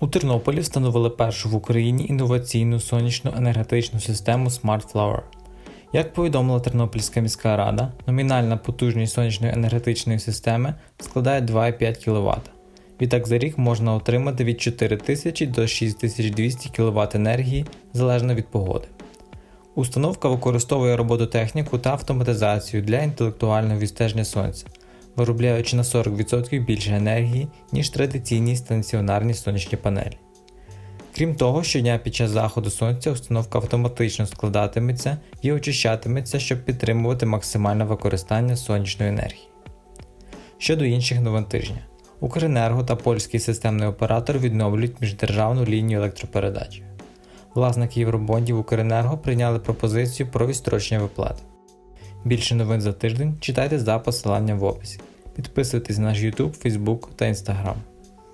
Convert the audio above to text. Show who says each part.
Speaker 1: У Тернополі встановили першу в Україні інноваційну сонячну енергетичну систему Smart Flower. Як повідомила Тернопільська міська рада, номінальна потужність сонячної енергетичної системи складає 2,5 кВт. Відтак за рік можна отримати від 4000 до 6200 кВт енергії залежно від погоди. Установка використовує робототехніку та автоматизацію для інтелектуального відстеження сонця, виробляючи на 40% більше енергії, ніж традиційні станціонарні сонячні панелі. Крім того, щодня під час заходу сонця установка автоматично складатиметься і очищатиметься, щоб підтримувати максимальне використання сонячної енергії. Щодо інших новин тижня, Укренерго та польський системний оператор відновлюють міждержавну лінію електропередач. Власники Євробондів Укренерго прийняли пропозицію про відстрочення виплат. Більше новин за тиждень читайте за посиланням в описі. Підписуйтесь на наш YouTube, Facebook та Instagram.